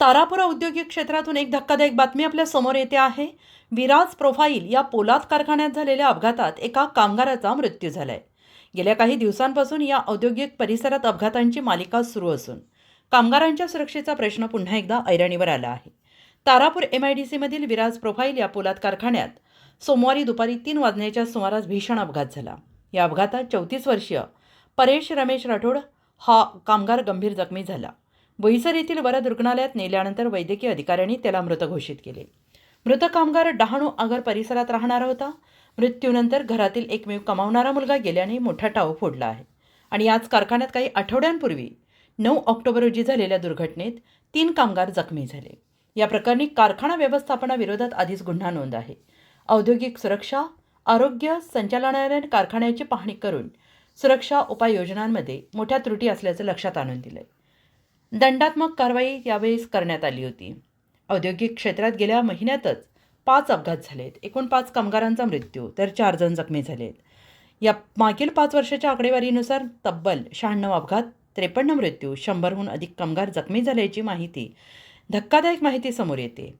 तारापूर औद्योगिक क्षेत्रातून एक धक्कादायक बातमी आपल्यासमोर येते आहे. विराज प्रोफाईल या पोलाद कारखान्यात झालेल्या अपघातात एका कामगाराचा मृत्यू झालाय. गेल्या काही दिवसांपासून या औद्योगिक परिसरात अपघातांची मालिका सुरू असून कामगारांच्या सुरक्षेचा प्रश्न पुन्हा एकदा ऐरणीवर आला आहे. तारापूर एम आय डी सीमधील विराज प्रोफाईल या पोलाद कारखान्यात सोमवारी दुपारी तीन वाजण्याच्या सुमारास भीषण अपघात झाला. या अपघातात चौतीस वर्षीय परेश रमेश राठोड हा कामगार गंभीर जखमी झाला. बोईसर येथील वरद रुग्णालयात नेल्यानंतर वैद्यकीय अधिकाऱ्यांनी त्याला मृत घोषित केले. मृत कामगार डहाणू आगर परिसरात राहणारा होता. मृत्यूनंतर घरातील एकमेव कमावणारा मुलगा गेल्याने मोठा टाव फोडला आहे. आणि आज कारखान्यात काही आठवड्यांपूर्वी नऊ ऑक्टोबर रोजी झालेल्या दुर्घटनेत तीन कामगार जखमी झाले. या प्रकरणी कारखाना व्यवस्थापनाविरोधात आधीच गुन्हा नोंद आहे. औद्योगिक सुरक्षा आरोग्य संचालनालयाने कारखान्याची पाहणी करून सुरक्षा उपाययोजनांमध्ये मोठ्या त्रुटी असल्याचं लक्षात आणून दिलं दंडात्मक कारवाई यावेळेस करण्यात आली होती. औद्योगिक क्षेत्रात गेल्या महिन्यातच पाच अपघात झालेत. एकूण पाच कामगारांचा मृत्यू तर चार जण जखमी झालेत. या मागील पाच वर्षाच्या आकडेवारीनुसार तब्बल शहाण्णव अपघात त्रेपन्न मृत्यू शंभरहून अधिक कामगार जखमी झाल्याची माहिती धक्कादायक माहिती समोर येते.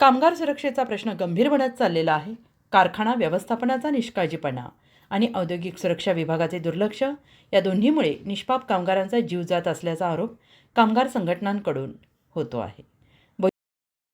कामगार सुरक्षेचा प्रश्न गंभीर बनत चाललेला आहे. कारखाना व्यवस्थापनाचा निष्काळजीपणा आणि औद्योगिक सुरक्षा विभागाचे दुर्लक्ष या दोन्हीमुळे निष्पाप कामगारांचा जीव जात असल्याचा आरोप कामगार संघटनांकडून होतो आहे.